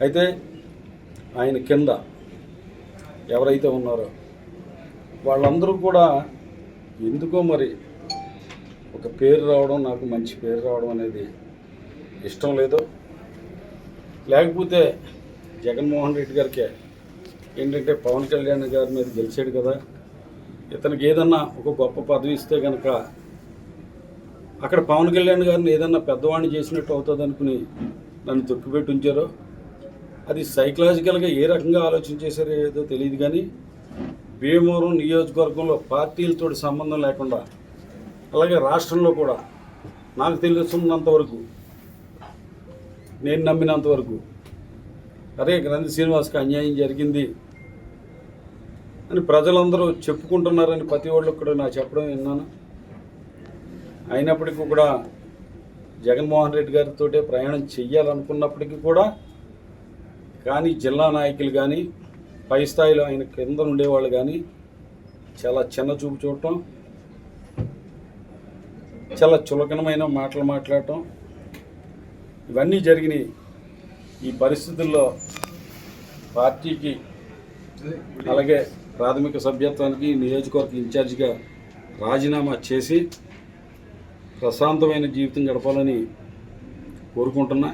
అయితే ఆయన కింద ఎవరైతే ఉన్నారో వాళ్ళందరూ కూడా ఎందుకో మరి ఒక పేరు రావడం నాకు మంచి పేరు రావడం అనేది ఇష్టం లేదు లేకపోతే జగన్మోహన్ రెడ్డి గారికే ఏంటంటే పవన్ కళ్యాణ్ గారి మీద గెలిచాడు కదా ఇతనికి ఏదన్నా ఒక గొప్ప పదవి ఇస్తే కనుక అక్కడ పవన్ కళ్యాణ్ గారిని ఏదన్నా పెద్దవాడిని చేసినట్టు అవుతుంది అనుకుని నన్ను తొక్కిపెట్టి ఉంచారో అది సైకలాజికల్గా ఏ రకంగా ఆలోచన చేశారో ఏదో తెలియదు కానీ భీమవరం నియోజకవర్గంలో పార్టీలతో సంబంధం లేకుండా అలాగే రాష్ట్రంలో కూడా నాకు తెలుస్తున్నంత వరకు నేను నమ్మినంత వరకు అరే గ్రంథి శ్రీనివాస్కి అన్యాయం జరిగింది అని ప్రజలందరూ చెప్పుకుంటున్నారని ప్రతి వాళ్ళు కూడా నా చెప్పడం విన్నాను. అయినప్పటికీ కూడా జగన్మోహన్ రెడ్డి గారితో ప్రయాణం చెయ్యాలనుకున్నప్పటికీ కూడా కానీ జిల్లా నాయకులు కానీ పై స్థాయిలో ఆయన కింద ఉండేవాళ్ళు కానీ చాలా చిన్న చూపు చూడటం చాలా చులకనమైన మాటలు మాట్లాడటం ఇవన్నీ జరిగినాయి. ఈ పరిస్థితుల్లో పార్టీకి అలాగే ప్రాథమిక సభ్యత్వానికి నియోజకవర్గ ఇన్ఛార్జిగా రాజీనామా చేసి ప్రశాంతమైన జీవితం గడపాలని కోరుకుంటున్నా.